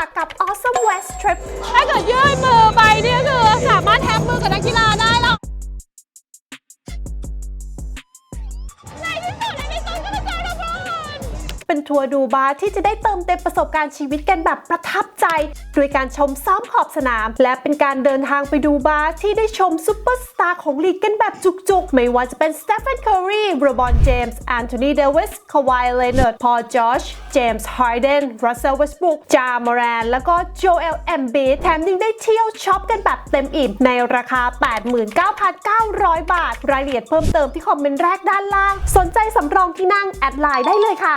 ค่ะกับ Awesome West Trip ถ้าเกิดยื่นมือไปเนี่ย ทัวร์ดูบาร์ที่จะได้เติมเต็มประสบการณ์ชีวิตกันแบบประทับใจ โดยการชมซ้อมขอบสนาม และเป็นการเดินทางไปดูบาร์ที่ได้ชมซูเปอร์สตาร์ของลีกกันแบบจุกๆ ไม่ว่าจะเป็นสเตฟ a นเคอรีโรบอนเจมส์แอนโทนีเดวิสคาวายเลเนอร์ดพอลจอชเจมส์ฮาร์เดนรัสเซลเวสบุกจามอรนแล้วก็โจเอลเอมบีแถมยังได้เที่ยวช็อปกันแบบเต็มอิ่มในราคา 89,900 บาท รายละเอียดเพิ่มเติมที่คอมเมนต์แรกด้านล่าง สนใจสำรองที่นั่งแอดไลน์ได้เลยค่ะ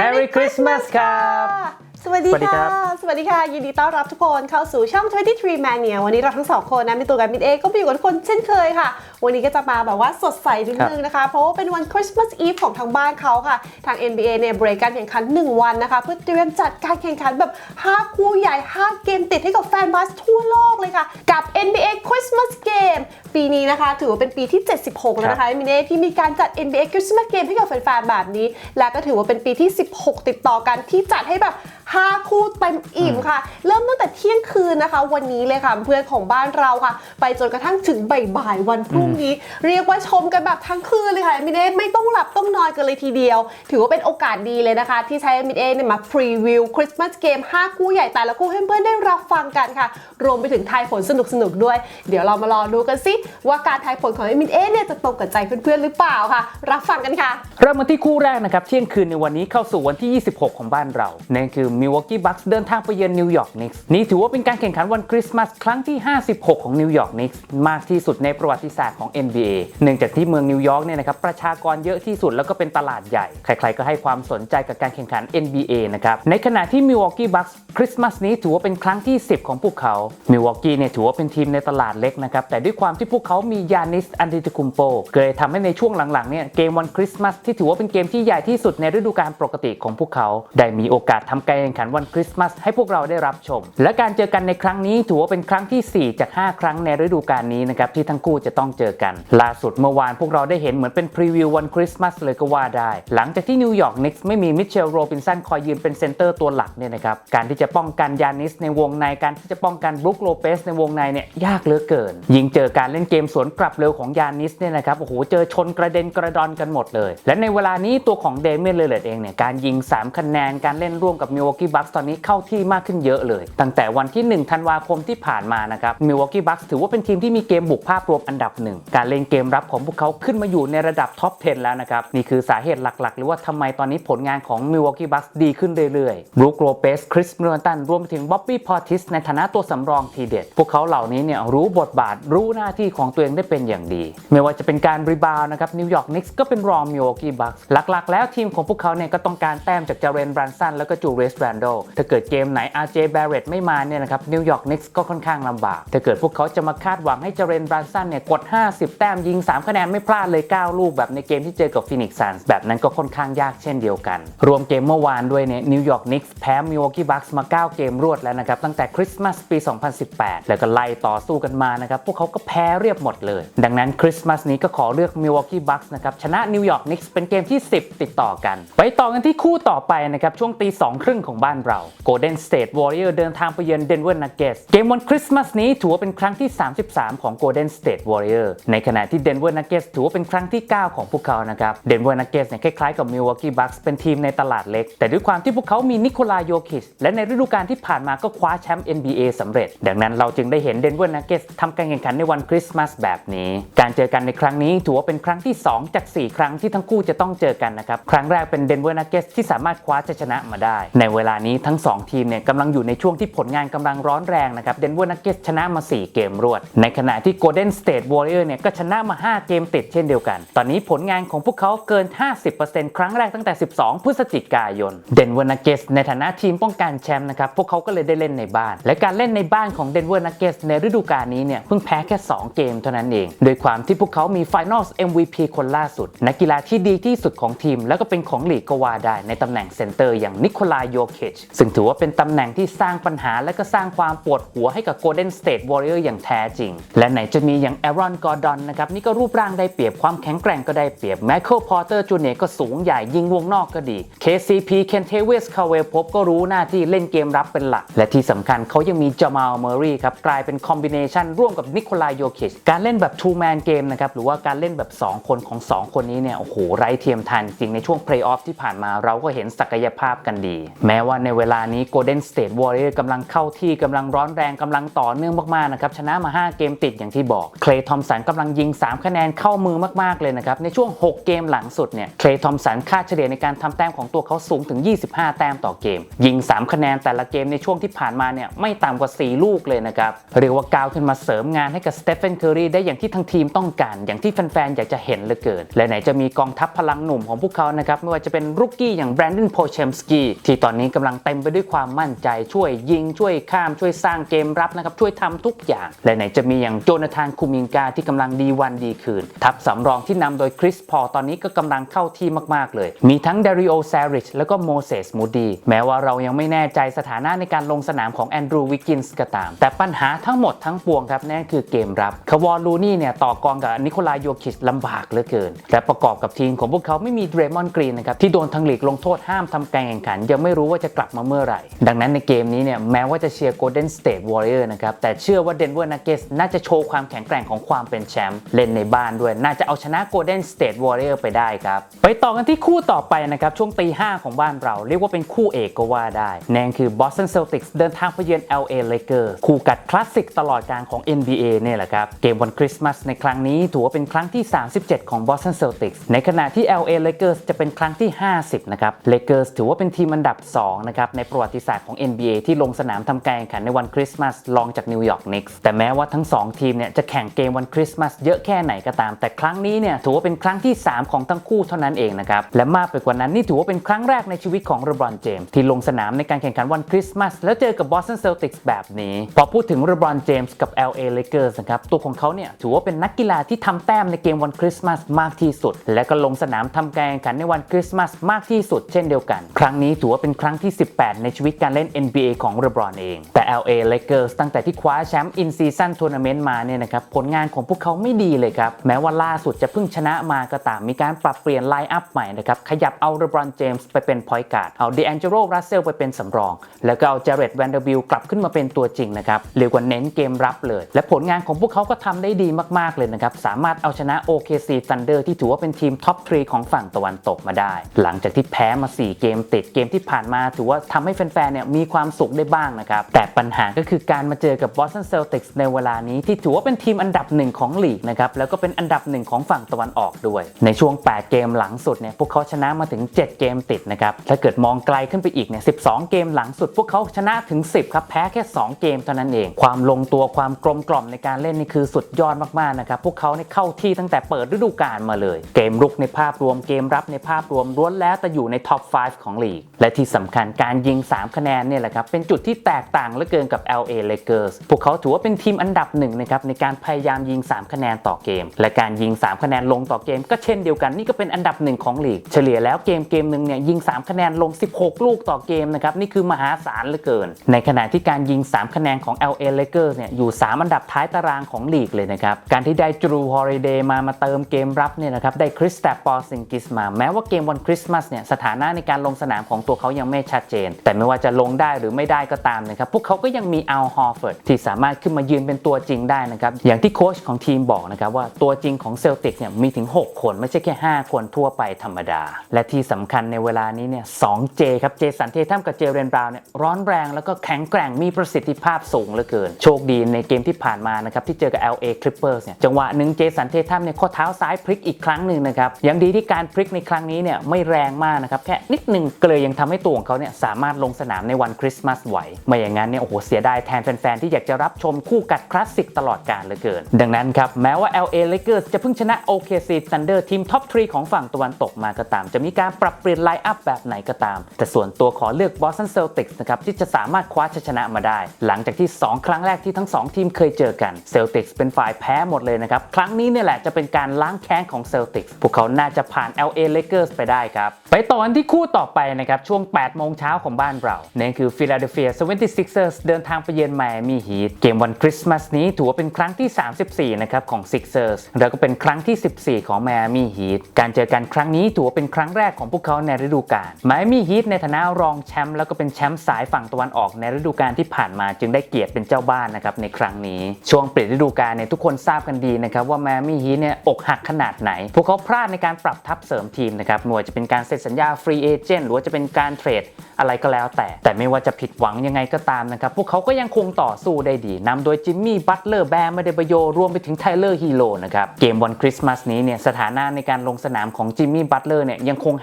Merry Christmas ครับ สวัสดีสวัสดีครัค่ะบสวัสดีค่ะ ยินดีต้อนรับทุกคนเข้าสู่ช่อง 23 Mania วันนี้เราทั้งสองคนนะมีตัวกันมิดเอก็ไปอยู่กับทุกคนเช่นเคยค่ะ วันนี้ก็จะมาแบบว่าสดใสนิดนึงนะคะ เพราะว่าเป็นวันคริสต์มาสอีฟของทางบ้านเขาค่ะ ทาง NBA เนี่ยเบรกการแข่งขัน 1 วันนะคะ เพื่อเตรียมจัดการแข่งขันแบบ 5 คู่ใหญ่ 5 เกมติดให้กับแฟนบาสทั่วโลกเลยค่ะ กับ NBA Christmas Game ปีนี้นะคะ ถือว่าเป็นปีที่ 76 แล้วนะคะมินเน่ที่มีการจัด NBA Christmas Game ให้กับแฟนๆแบบนี้ และก็ถือว่าเป็นปีที่ 16 ติดต่อกันที่จัดให้แบบ 5 คู่เต็มอิ่มค่ะ เริ่มตั้งแต่เที่ยงคืนนะคะ วันนี้เลยค่ะเพื่อนของบ้านเราค่ะ ไปจนกระทั่งถึงบ่ายๆวันพรุ่งนี้ เรียกว่าชมกันแบบทั้งคืนเลยค่ะมินเน่ไม่ต้องหลับต้องนอนกันเลยทีเดียว ถือว่าเป็นโอกาสดีเลยนะคะ ที่ใช้มินเน่เนี่ยมาพรีวิวคริสต์มาสเกม5คู่ใหญ่แต่ละคู่ให้เพื่อนๆได้รับฟังกันค่ะ รวมไปถึงทายผลสนุกๆด้วย เดี๋ยวเรามารอดูกันสิว่าการทายผลของมินเน่เนี่ยจะตรงกับใจเพื่อนๆหรือเปล่าค่ะ รับฟังกันค่ะ เริ่มมาที่คู่แรกนะครับเที่ยงคืนในวันนี้เข้าสู่วันที่ 26 ของบ้านเรานั่นคือ Milwaukee Bucks เดินทางไปเยือนนิวยอร์กนิกส์นี่ถือว่าเป็นการแข่งขันวันคริสต์มาสครั้งที่ 56 ของนิวยอร์กนิกส์มากที่สุดในประวัติศาสตร์ของ NBA เนื่องจากที่เมืองนิวยอร์กเนี่ยนะครับประชากรเยอะที่สุดแล้วก็เป็นตลาดใหญ่ ใครๆก็ให้ความสนใจกับการแข่งขัน NBA นะครับในขณะที่ Milwaukee Bucks คริสต์มาสนี้ถือว่าเป็นครั้งที่ 10 ของพวกเขา Milwaukee เนี่ยถือว่าเป็นทีมในตลาดเล็กนะครับแต่ด้วยความที่พวกเขามียานิสอันติตคุมโปก็เลยทำให้ในช่วงหลังๆเนี่ยเกมวันคริสต์มาสที่ถือว่าเป็นเกมที่ใหญ่ที่สุดในฤดูกาลปกติของพวกเขา ได้มีโอกาสทำการข่งขันวันคริสต์มาสให้พวกเราได้รับชม และการเจอกันในครั้งนี้ถือว่าเป็นครั้งที่ 4 จาก 5 ครั้งในฤดูกาลนี้นะครับที่ทั้งคู่จะต้องเจอกัน ล่าสุดเมื่อวานพวกเราได้เห็นเหมือนเป็นพรีวิววันคริสต์มาสเลยก็ว่าได้ หลังจากที่นิวยอร์กนิกส์ไม่มีมิเชลโรบินสันคอยยืนเป็นเซนเตอร์ตัวหลักเนี่ยนะครับการที่จะป้องกันยานิสในวงในการที่จะป้องกันบรุกโลเปสในวงในเนี่ยยากเหลือเกิน ยิงเจอการเล่นเกมสวนกลับเร็วของยานิสเนี่ยนะครับโอ้โหเจอชนกระเด็นกระดอนกันหมดเลย และในเวลานี้ตัวของเดเมียนเลเลตเองเนี่ยการยิง 3 คะแนนการเล่นร่วมกับมิวอกกี้บัคส์ตอนนี้เข้าที่มากขึ้นเยอะเลย ตั้งแต่วันที่ 1 ธันวาคมที่ผ่านมานะครับมิลวอกกี้บัคส์ถือว่าเป็นทีมที่มีเกมบุกภาพรวมอันดับหนึ่งการเล่นเกมรับของพวกเขาขึ้นมาอยู่ในระดับท็อป 10 แล้วนะครับ นี่คือสาเหตุหลักๆ หรือว่าทำไมตอนนี้ผลงานของมิลวอกกี้บัคส์ดีขึ้นเรื่อยๆบรูคโลเปสคริสมิลตันรวมไปถึงบ๊อบบี้พอติสในฐานะตัวสำรองทีเด็ด พวกเขาเหล่านี้เนี่ยรู้บทบาทรู้หน้าที่ของตัวเองได้เป็นอย่างดี ไม่ว่าจะเป็นการรีบาวนะครับนิวยอร์กนิกส์ก็เป็นรองมิลวอกกี้บัคหลักๆ แล้วทีมของพวกเขาเนี่ยก็ต้องการแต้มจากจาเรนบรันสันแล้วก็จูเรสแรนโดถ้าเกิดเกมไหน RJ Barrett ไม่มาเนี่ยนะครับนิวยอร์กนิกส์ก็ค่อนข้างลำบาก ถ้าเกิดพวกเขาจะมาคาดหวังให้เจเรนบรันสันเนี่ยกด 50 แต้มยิง 3 คะแนนไม่พลาดเลย 9 ลูกแบบในเกมที่เจอกับฟินิกซ์ซันส์แบบนั้นก็ค่อนข้างยากเช่นเดียวกัน รวมเกมเมื่อวานด้วยเนี่ยนิวยอร์กนิกส์แพ้มิวอกกี้บัคส์มา 9 เกมรวดแล้วนะครับตั้งแต่คริสต์มาสปี 2018 แล้วก็ไล่ต่อสู้กันมานะครับพวกเขาก็แพ้เรียบหมดเลย ดังนั้นคริสต์มาสนี้ก็ขอเลือกมิวอกกี้บัคส์นะครับชนะนิวยอร์กนิกส์เป็นเกมที่ 10 ติดต่อกัน ไปต่อกันที่คู่ต่อไปนะครับช่วงตีสองครึ่งของบ้านเรา Golden State Warrior เดินทางไปเยือน Denver Nuggets เกมวันคริสต์มาสนี้ถือว่าเป็นครั้งที่ 33 ของ Golden State Warrior ในขณะที่ Denver Nuggets ถือว่าเป็นครั้งที่ 9 ของพวกเขานะครับ Denver Nuggets เนี่ยคล้ายๆกับ Milwaukee Bucks เป็นทีมในตลาดเล็ก แต่ด้วยความที่พวกเขามีนิโคลาโยคิชและในฤดูกาลที่ผ่านมาก็คว้าแชมป์ NBA สำเร็จ ดังนั้นเราจึงได้เห็น Denver Nuggets ทำการแข่งขันในวันคริสต์มาสแบบนี้ การเจอกันในครั้งนี้ถือว่าเป็นครั้งที่ 2 จาก 4 ครั้งที่ทั้งคู่จะต้องเจอกันนะครับครั้งแรกเป็น Denver Nuggets ที่สามารถคว้าชัยชนะมาได้ในเวลานี้ทั้ง 2 ทีมเนี่ยกำลังอยู่ในช่วงที่ผลงานกำลังร้อนแรงนะครับ Denver Nuggets ชนะมา 4 เกมรวด ในขณะที่ Golden State Warrior เนี่ยก็ชนะมา 5 เกมติดเช่นเดียวกัน ตอนนี้ผลงานของพวกเขาเกิน 50%ครั้งแรกตั้งแต่ 12 พฤศจิกายน Denver Nuggets ในฐานะทีมป้องกันแชมป์นะครับพวกเขาก็เลยได้เล่นในบ้าน และการเล่นในบ้านของ Denver Nuggets ในฤดูกาลนี้เนี่ยเพิ่งแพ้แค่ 2 เกมเท่านั้นเองโดยความที่พวกเขามี Finals MVP คนล่าสุด นักกีฬาที่ดีที่สุดของทีม แล้วก็เป็นของลีกก็ว่าได้ในตำแหน่งเซนเตอร์อย่างนิโคลาโย Jokic ซึ่งถือว่าเป็นตำแหน่งที่สร้างปัญหาและก็สร้างความปวดหัวให้กับ Golden State Warrior อย่างแท้จริง และไหนจะมีอย่าง Aaron Gordon นะครับนี่ก็รูปร่างได้เปรียบความแข็งแกร่งก็ได้เปรียบ Michael Porter Jr. ก็สูงใหญ่ยิงวงนอกก็ดี KCP Kentavious Caldwell Pope ก็รู้หน้าที่เล่นเกมรับเป็นหลัก และที่สำคัญเขายังมี Jamal Murray ครับกลายเป็นคอมบิเนชันร่วมกับนิโคลายโยคิชการเล่นแบบ two man game นะครับหรือว่าการเล่นแบบ 2 คนของ 2 คนนี้เนี่ยโอ้โหไร้เทียมทานจริงในช่วงเพลย์ออฟที่ผ่านมาเราก็เห็นศักยภาพกันดี แม้ว่าในเวลานี้ Golden State Warrior กำลังเข้าที่กำลังร้อนแรงกำลังต่อเนื่องมากๆนะครับชนะมา 5 เกมติดอย่างที่บอกเคลย์ทอมสันกำลังยิง 3 คะแนนเข้ามือมากๆเลยนะครับในช่วง 6 เกมหลังสุดเนี่ยเคลย์ทอมสันค่าเฉลี่ยในการทำแต้มของตัวเขาสูงถึง 25 แต้มต่อเกม ยิง 3 คะแนนแต่ละเกมในช่วงที่ผ่านมาเนี่ยไม่ต่ำกว่า 4 ลูกเลยนะครับเรียกว่าก้าวขึ้นมาเสริมงานให้กับสเตฟ n นเคอรีได้อย่างที่ทั้งทีมต้องการ อย่างที่แฟนๆอยากจะเห็นเหลือเกินและไหนจะมีกองทัพพลังหนุ่มของพวกเขานะครับไม่ว่าจะเป็นรุกกี้อย่างแบรนด o นโพเชมสกี้ที่ตอนนี้กำลังเต็มไปด้วยความมั่นใจช่วยยิงช่วยข้ามช่วยสร้างเกมรับนะครับช่วยทำทุกอย่าง และไหนจะมีอย่างโจนาธานคูมิงกาที่กำลังดีวันดีคืน ทัพสำรองที่นำโดยคริสพอตอนนี้ก็กำลังเข้าที่มาก ๆ เลย มีทั้งเดริโอแซริชแล้วก็โมเสสมูดีแม้ว่าเรายังไม่แน่ใจสถานะในการลงสนามของแอนดรูวิกกินส์ก็ตาม แต่ปัญหาทั้งหมดทั้งปวงครับนั่นคือเกมรับคาวอลูนี่เนี่ยต่อกรกับนิโคลายโยคิชลำบากเหลือเกิน และประกอบกับทีมของพวกเขาไม่มีเดรมอนกรีนนะครับที่โดนทางลีกลงโทษห้ามทำการแข่งขันยังไม่รู้ว่าจะกลับมาเมื่อไหร่ ดังนั้นในเกมนี้เนี่ยแม้ว่าจะเชียร์โกลเด้นสเตทวอริเออร์นะครับ แต่เชื่อว่าเดนเวอร์นักเกสน่าจะโชว์ความแข็งแกร่งของความเป็นแชมป์เล่นในบ้านด้วย น่าจะเอาชนะโกลเด้นสเตทวอริเออร์ไปได้ครับ ไปต่อกันที่คู่ต่อไปนะครับ ช่วงตีห้าของบ้านเรา เรียกว่าเป็นคู่เอกก็ว่าได้แนั่คือ Boston Celtics เดินทางไปเยือน LA Lakers คู่กัดคลาสสิกตลอดการของ NBA เนี่ยแหละครับเกมวันคริสต์มาสในครั้งนี้ถือว่าเป็นครั้งที่ 37 ของ Boston Celtics ในขณะที่ LA Lakers จะเป็นครั้งที่ 50นะครับ Lakers ถือว่าเป็นทีมอันดับ 2นะครับในประวัติศาสตร์ของ NBA ที่ลงสนามทำการแข่งขันในวันคริสต์มาสรองจากนิวยอร์กนิกส์แต่แม้ว่าทั้ง 2 ทีมเนี่ยจะแข่งเกมวันคริสต์มาสเยอะแค่ไหนก็ตาม แต่ครั้งนี้เนี่ยถือว่าเป็นครั้งที่ 3 ของทั้งคู่เท่านั้นเองนะครับและมากไปกว่านั้นนี่ถือว่าเป็นครั้งแรกในชีวิตของเรบรอนเจมส์ที่ลงสนามในการแข่งขันวันคริสต์มาสแล้วเจอกับ Boston Celtics แบบนี้พอพูดถึงเรบรอนเจมส์กับ LA Lakers นะครับตัวของเขาเนี่ยถือว่าเป็นนักกีฬาที่ทำแต้มในเกมวันคริสต์มาสมากที่สุด และก็ลงสนามทำการแข่งขันในวันคริสต์มาสมากที่สุดเช่นเดียวกัน ครั้งนี้ถือว่าเป็นครั้งที่ 18 ในชีวิตการเล่น NBA ของเรบรอนเอง แต่ LA Lakers ตั้งแต่ที่คว้าแชมป์ In Season Tournament มาเนี่ยนะครับ ผลงานของพวกเขาไม่ดีเลยครับ แม้ว่าล่าสุดจะเพิ่งชนะมาก็ตามมีการปรับเปลี่ยนไลน์อัพใหม่นะครับ ขยับเอาเรบรอนเจมส์ไปเป็นพอยต์การ์ดเอา DeAngelo Russell ไปเป็นสำรอง แล้วก็เอา Jared Vanderbilt กลับขึ้นมาเป็นตัวจริงนะครับเรียกว่าเน้นเกมรับเลย และผลงานของพวกเขาก็ทำได้ดีมากๆเลยนะครับสามารถเอาชนะ OKC Thunder ที่ถือว่าเป็นทีมท็อปทรีของฝั่งตะวันตกมาได้ หลังจากที่แพ้มา 4 เกมติดเกมที่ผ่านมาถือว่าทำให้แฟนๆเนี่ยมีความสุขได้บ้างนะครับ แต่ปัญหาก็คือการมาเจอกับ Boston Celtics ในเวลานี้ที่ถือว่าเป็นทีมอันดับหนึ่งของลีกนะครับแล้วก็เป็นอันดับหนึ่งของฝั่งตะวันออกด้วย ในช่วง 8 เกมหลังสุดเนี่ยพวกเขาชนะมาถึง 7 เกมติดนะครับถ้าเกิดมองไกลขึ้นไปอีกเนี่ย12 เกมหลังสุด พวกเขาชนะถึง 10ครับแพ้แค่ 2 เกมเท่านั้นเอง ความลงตัวความกลมกล่อมในการเล่นนี่คือสุดยอดมากๆนะครับพวกเขาเนี่ยเข้าที่ตั้งแต่เปิดฤดูกาลมาเลย เกมรุกในภาพรวมเกมรับในภาพรวมล้วนแล้วแต่อยู่ในท็อป 5 ของลีก และที่สำคัญการยิง 3 คะแนนเนี่ยแหละครับเป็นจุดที่แตกต่างเหลือเกินกับ LA Lakers พวกเขาถือว่าเป็นทีมอันดับหนึ่งนะครับในการพยายามยิง 3 คะแนนต่อเกม และการยิง 3 คะแนนลงต่อเกม ก็เช่นเดียวกันนี่ก็เป็นอันดับหนึ่งของลีก เฉลี่ยแล้วเกมเกมหนึ่งเนี่ยยิง 3 คะแนนลง 16 ลูกต่อเกมนะครับนี่คือมหาศาลเหลือเกิน ในขณะที่การยิง 3 คะแนนของ LA Lakers เนี่ยอยู่ 3 อันดับท้ายตารางของลีกเลยนะครับการที่ได้จูฮอริเดย์มามาเติมเกมรับเนี่ยนะครับได้คริสตัปปอร์ซิงกิสมาแม้ว่าเกมวันคริสต์มาสเนี่ยสถานะในการลงสนามของตัวเขายังไม่ชัดเจน แต่ไม่ว่าจะลงได้หรือไม่ได้ก็ตามนะครับ พวกเขาก็ยังมีอัลฮอร์เฟิร์ดที่สามารถขึ้นมายืนเป็นตัวจริงได้นะครับ อย่างที่โค้ชของทีมบอกนะครับว่าตัวจริงของเซลติกเนี่ยมีถึง 6 คนไม่ใช่แค่ 5 คนทั่วไปธรรมดา และที่สำคัญในเวลานี้เนี่ยสองเจครับเจสันเททัมกับเจเรนบราวน์เนี่ยร้อนแรงแล้วก็แข็งแกร่งมีประสิทธิภาพสูงเหลือเกิน โชคดีในเกมที่ผ่านมานะครับที่เจอกับ LA Clippers เนี่ยจังหวะหนึ่งเจสันเททัมเนี่ยข้อเท้าซ้ายพลิกอีกครั้งหนึ่งนะครับยังดีที่การพลิกในครั้งนี้เนี่ยไม่แรงมากนะครับแค่นิดหนึ่งก็เลยยังทำให้ตัวของเขาเนี่ยสามารถลงสนามในวันคริสต์มาสไหวไม่อย่างนั้นเนี่ยโอ้โหเสียดายแทนแฟนๆที่อยากจะรับชมคู่กัดคลาสสิกตลอดกาลเหลือเกิน ดังนั้นครับแม้ว่า LA Lakers จะเพิ่งชนะ OKC Thunder ทีมท็อปทรีของฝั่งตะวันตกมาก็ตาม จะมีการปรับเปลี่ยนไลน์อัพแบบไหนก็ตาม แต่ส่วนตัวขอเลือก Boston Celtics นะครับที่จะสามารถคว้าชัยชนะมาได้ หลังจากที่ 2 ครั้งแรกที่ทั้ง 2 ทีมเคยเจอกัน Celtics เป็นฝ่ายแพ้หมดเลยนะครับครั้งนี้เนี่ยแหละจะเป็นการล้างแค้นของ Celtics พวกเขาน่าจะผ่าน LA Lakers ไปได้ครับไปต่อกันที่คู่ต่อไปนะครับช่วง8โมงเช้าของบ้านเรานั่นคือ Philadelphia 76ers เดินทางไปเยือน Miami Heat เกมวันคริสต์มาสนี้ถือว่าเป็นครั้งที่ 34 นะครับของ Sixers แล้วก็เป็นครั้งที่ 14 ของ Miami Heat การเจอกันครั้งนี้ถือว่าเป็นครั้งแรกของพวกเขาในฤดูกาล Miami Heat ในฐานะรองแชมป์แล้วก็เป็นแชมป์สายฝั่งตะวันออกในฤดูกาลที่ผ่านมาจึงได้เกียรติเป็นเจ้าบ้านนะครับในครั้งนี้ ช่วงเปิดฤดูกาลเนี่ยทุกคนทราบกันดีนะครับว่า Miami Heat เนี่ยอกหักขนาดไหน พวกเขาพลาดในการปรับทัพเสริมทีมนะครับไม่ว่าจะเป็นการเซ็นสัญญาฟรีเอเจนต์หรือว่าจะเป็นการเทรดอะไรก็แล้วแต่ แต่ไม่ว่าจะผิดหวังยังไงก็ตามนะครับ พวกเขาก็ยังคงต่อสู้ได้ดีนำโดยจิมมี่บัตเลอร์แบร์มาเดบโยรวมไปถึงไทเลอร์ฮีโร่นะครับ เกมวันคริสต์มาสนี้เนี่ยสถานะในการลงสนามของจิมมี่บัตเลอร์เนี่ยยังคง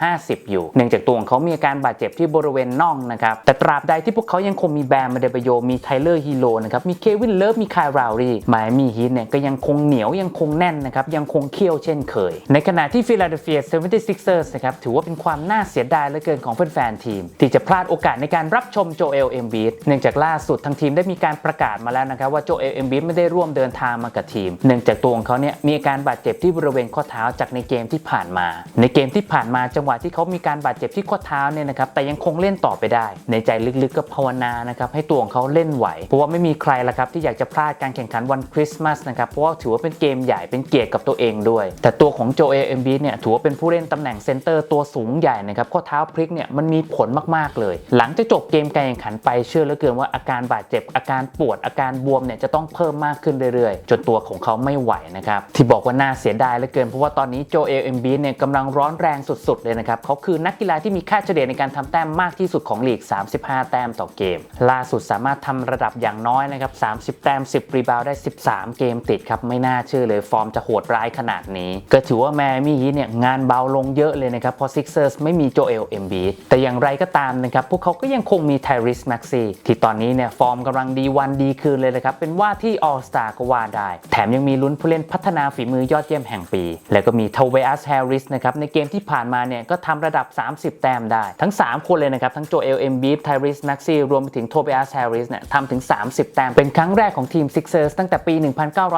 50-50 อยู่ เนื่องจากตัวของเขามีอาการบาดเจ็บที่บริเวณน่องนะครับ แต่ตราบใดที่พวกเขายังคงมีแบร์มาเดบโยมีไทเลอร์ฮีโร่นะครับมีเควินเลิฟมีคายราวรีไมามี่ฮีทเนี่ยก็ยังคงเหนียวยังคงแน่นนะครับยังคงเขี้ยวเช่นเคย ในขณะที่ฟิลาเดลเฟีย 76ers นะครับถือว่าเป็นความน่าเสียดายเหลือเกินของแฟนๆทีม ที่จะพลาดโอกาสในการรับชมโจเอลเอมบีดเนื่องจากล่าสุดทางทีมได้มีการประกาศมาแล้วนะครับว่าโจเอลเอมบีดไม่ได้ร่วมเดินทางมากับทีม เนื่องจากตัวของเขาเนี่ยมีอาการบาดเจ็บที่บริเวณข้อเท้าจากในเกมที่ผ่านมา ในเกมที่ผ่านมาจังหวะที่เขามีการบาดเจ็บที่ข้อเท้าเนี่ยนะครับแต่ยังคงเล่นต่อไปได้ ในใจลึกๆก็ภาวนานะครับให้ตัวของเขาเล่นไหวเพราะว่าไม่มีใครละครับที่อยากจะพลาดการแข่งขันวันคริสต์มาสนะครับเพราะว่าถือว่าเป็นเกมใหญ่เป็นเกียรติกับตัวเองด้วย แต่ตัวของโจเอลเอมบีเนี่ยถือว่าเป็นผู้เล่นตำแหน่งเซนเตอร์ตัวสูงใหญ่นะครับข้อเท้าพลิกเนี่ยมันมีผลมากๆเลย หลังจากจบเกมการแข่งขันไปเชื่อเหลือเกินว่าอาการบาดเจ็บอาการปวดอาการบวมเนี่ยจะต้องเพิ่มมากขึ้นเรื่อยๆ จนตัวของเขาไม่ไหวนะครับที่บอกว่าน่าเสียดายเหลือเกินเพราะว่าตอนนี้โจเอลเอ็มบีเนี่ยกำลังร้อนแรงสุดๆเลยนะครับเขาคือนักกีฬาที่มีค่าเฉลี่ยในการทำแต้มมากที่สุดของลีก 35 แต้มต่อเกม ล่าสุดสามารถทำระดับอย่างน้อยนะครับ 30 แต้ม 10 รีบาวด์ได้ 13 เกมติดครับ ไม่น่าเชื่อเลยฟอร์มจะโหดร้ายขนาดนี้ ก็ถือว่าแมมี่ฮีเนี่ยงานเบาลงเยอะเลยนะครับเพราะซิกเซอร์สไม่มีโจเอลเอ็มบีแต่อย่างางไรก็ตามนะครับพวกเขาก็ยังคงมีไทริสแม็กซี่ที่ตอนนี้เนี่ยฟอร์มกำลังดีวันดีคืนเลยนะครับเป็นว่าที่ออสตาก็ว่าได้ แถมยังมีลุ้นผู้เล่นพัฒนาฝีมือยอดเยี่ยมแห่งปี แล้วก็มีทเวอัสแฮร์ริสนะครับในเกมที่ผ่านมาเนี่ยก็ทำระดับ 30 แต้มได้ ทั้ง 3 คนเลยนะครับทั้งโจเอลเอ็มบีฟไทริสแม็กซี่รวมไปถึงโทเบอัสแฮร์ริสเนี่ยทำถึง 30 แต้มเป็นครั้งแรกของทีมซิกเซอร์สตั้งแต่ปี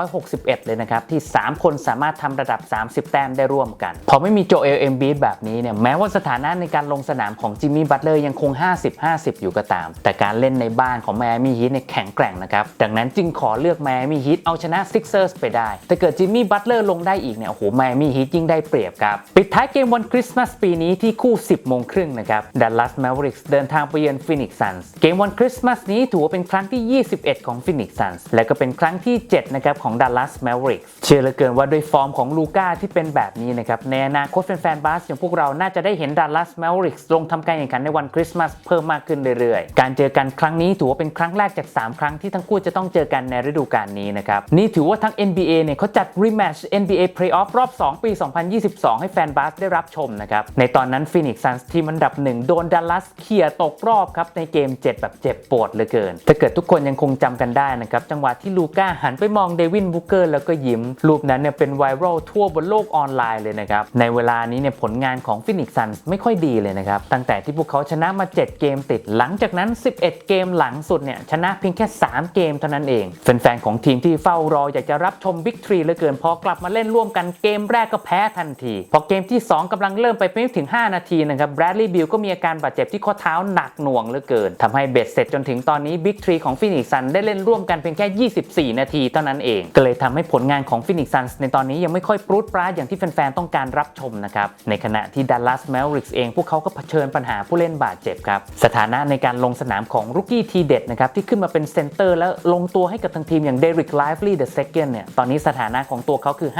1961 เลยนะครับที่ 3 คนสามารถทำระดับ 30 แต้มได้ร่วมกันพอไม่มีโจเอลเอมบีแบบนี้เนี่ยแม้ว่าสถานะในการลงสนามของจิมมี่บัตเลอร์ยังคง 50-50 อยู่ก็ตาม แต่การเล่นในบ้านของแมมี่ฮีทเนี่ยแข็งแกร่งนะครับดังนั้นจึงขอเลือกแมมี่ฮีทเอาชนะซิกเซอร์สไปได้ แต่เกิดจิมมี่บัตเลอร์ลงได้อีกเนี่ยโอ้โหแมมี่ฮีทยิ่งได้เปรียบครับปิดท้ายเกมวันคริสต์มาสปีนี้ที่คู่ 10โมงครึ่งนะครับดัลลัสแมวริกส์เดินทางไปเยือนฟินิกซ์ซันส์เกมวันคริสต์มาสนี้ถือว่าเป็นครั้งที่ 21 ของฟินิกซ์ซันส์และก็เป็นครั้งที่7นะครับของดัลลัสแมวริกส์เชื่อเหลือเกินว่าด้วยฟอร์มของลูก้าที่เป็นแบบนี้นะครับในอนาคตแฟนๆบาสอย่างพวกเราน่าจะได้เห็นดัลลัสแมวริกส์ลงทำการแข่งขันในวันคริสต์มาสเพิ่มมากขึ้นเรื่อยๆ การเจอกันครั้งนี้ถือว่าเป็นครั้งแรกจาก 3 ครั้งที่ทั้งคู่จะต้องเจอกันในฤดูกาลนี้นะครับ นี่ถือว่าทั้ง NBA เนี่ยเขาจัด rematch NBA Playoff รอบ 2 ปี 2022 ให้แฟนบาสได้รับชมนะครับ ในตอนนั้นฟินิกซ์ซันส์ทีมอันดับหนึ่งโดนดัลลัสเขี่ยตกรอบครับในเกม 7 แบบเจ็บปวดเหลือเกิน ถ้าเกิดทุกคนยังคงจำกันได้นะครับจังหวะที่ลูก้าหันไปมองเดวินบุกเกอร์แล้วก็ยิ้ม รูปนั้นเนี่ยเป็นไวรัลทั่วบนโลกออนไลน์เลยนะครับในเวลานี้เนี่ยผลงานของฟินิกซ์ซันส์ไม่ค่อยดีเลยนะครับตั้งแต่แต่ที่พวกเขาชนะมา 7 เกมติด หลังจากนั้น 11 เกมหลังสุดเนี่ยชนะเพียงแค่ 3 เกมเท่านั้นเองแฟนๆของทีมที่เฝ้ารออยากจะรับชมบิ๊กทรีเหลือเกินพอกลับมาเล่นร่วมกันเกมแรกก็แพ้ทันที พอเกมที่ 2กำลังเริ่มไปไม่ถึง 5 นาทีนะครับแบรดลีย์บิลก็มีอาการบาดเจ็บที่ข้อเท้าหนักหน่วงเหลือเกินทำให้เบ็ดเสร็จจนถึงตอนนี้บิ๊กทรีของฟินิกซ์ซันได้เล่นร่วมกันเพียงแค่ 24 นาทีเท่านั้นเองก็เลยทำให้ผลงานของฟินิกซ์ซันในตอนนี้ยังไม่ค่อยปรุดปราดอย่างที่แฟนๆต้องการรับชมนะครับในขณะที่ดัลลัสแมวริกส์เองพวกเขาก็เผชิญปัญหาผู้เล่นบาดเจ็บครับ สถานะในการลงสนามของรุกกี้ทีเด็ดนะครับที่ขึ้นมาเป็นเซนเตอร์แล้วลงตัวให้กับทางทีมอย่างเดริกไลฟ์ลีเดอะเซคันเนี่ยตอนนี้สถานะของตัวเขาคือ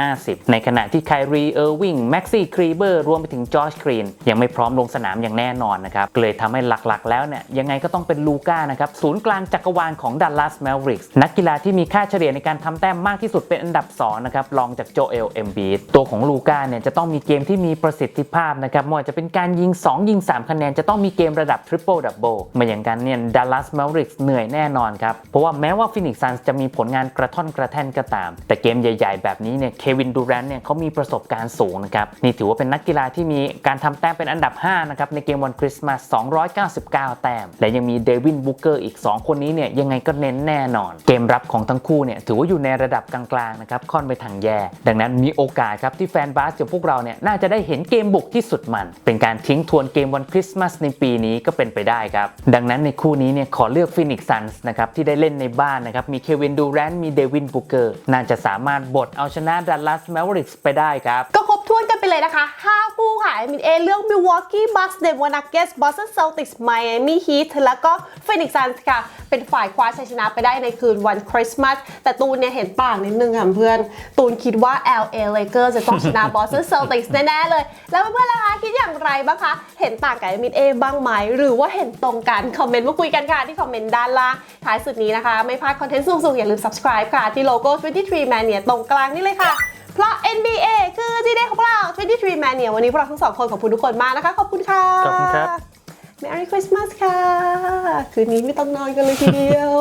50-50 ในขณะที่ไครีเออร์วิงแม็กซี่ครีเบอร์รวมไปถึงจอร์จกรีนยังไม่พร้อมลงสนามอย่างแน่นอนนะครับเลยทำให้หลักๆ แล้วเนี่ยยังไงก็ต้องเป็นลูก้านะครับศูนย์กลางจักรวาลของดัลลัสแมวริกส์นักกีฬาที่มีค่าเฉลี่ยในการทำแต้มมากที่สุดเป็นอันดับ2นะครับรองจากโจเอลเอ็มบีตัวของลูก้าเนี่ยจะต้องมีเกมที่มีประสิทธิภาพนะครับไม่ว่าจะเป็นการยิง2ยิงิง 3 คะแนนจะต้องมีเกมระดับทริปเปิลดับเบิลม่อย่างนั้นเนี่ยดัลลัสแมวริกส์เหนื่อยแน่นอนครับ เพราะว่าแม้ว่าฟินิกซ์ซันจะมีผลงานกระท่อนกระแท่นก็ตาม แต่เกมใหญ่ ๆ แบบนี้เนี่ยเควินดูแรนเนี่ยเขามีประสบการณ์สูงนะครับ นี่ถือว่าเป็นนักกีฬาที่มีการทำแต้มเป็นอันดับ 5 นะครับ ในเกมวันคริสต์มาส 299 แต้ม และยังมีเดวินบุกเกอร์อีก 2 คนนี้เนี่ยยังไงก็เน้นแน่นอน เกมรับของทั้งคู่เนี่ยถือว่าอยู่ในระดับกลางๆนะครับค่อนไปทางแย่ ดังนั้นมีโอกาสครับที่แฟนบาสอย่างพวกเราเนี่ยน่าจะได้เห็นเกมบุกที่สุดมัน เป็นการทิ้งทวนเกมมวันคริสต์มาสในปีนี้ก็เป็นไปได้ครับ ดังนั้นในคู่นี้เนี่ยขอเลือกฟินิกซ์ซันส์นะครับที่ได้เล่นในบ้านนะครับมีเควินดูแรนมีเดวินบูเกอร์น่าจะสามารถบดเอาชนะดัลลัสแมวริกส์ไปได้ครับก็ครบ วนกันไปเลยนะคะ 5 คู่ค่ะมินเอเลือก Milwaukee Bucks Denver Nuggets Boston Celtics Miami Heat แล้วก็ Phoenix Suns ค่ะ เป็นฝ่ายคว้าชัยชนะไปได้ในคืนวันคริสต์มาสแต่ตูนเนี่ยเห็นต่างนิดนึงค่ะเพื่อน ตูนคิดว่า LA Lakers จะต้องชนะ Boston Celtics แน่ ๆ เลย แล้วเพื่อนๆล่ะคะคิดอย่างไรบ้างคะ เห็นต่างกับมินเอบ้างไหมหรือว่าเห็นตรงกันคอมเมนต์มาคุยกันค่ะที่คอมเมนต์ด้านล่างท้ายสุดนี้นะคะ ไม่พลาดคอนเทนต์สูงๆอย่าลืม subscribe ค่ะที่โลโก้23 Mania ตรงกลางนี่เลยค่ะ เพราะ NBA คือที่ได้ของเรา23 Mania วันนี้พวกเราทั้งสองคนขอบคุณทุกคนมากนะคะ ขอบคุณค่ะ ขอบคุณครับ Merry Christmas ค่ะ คืนนี้ไม่ต้องนอนกันเลยทีเดียว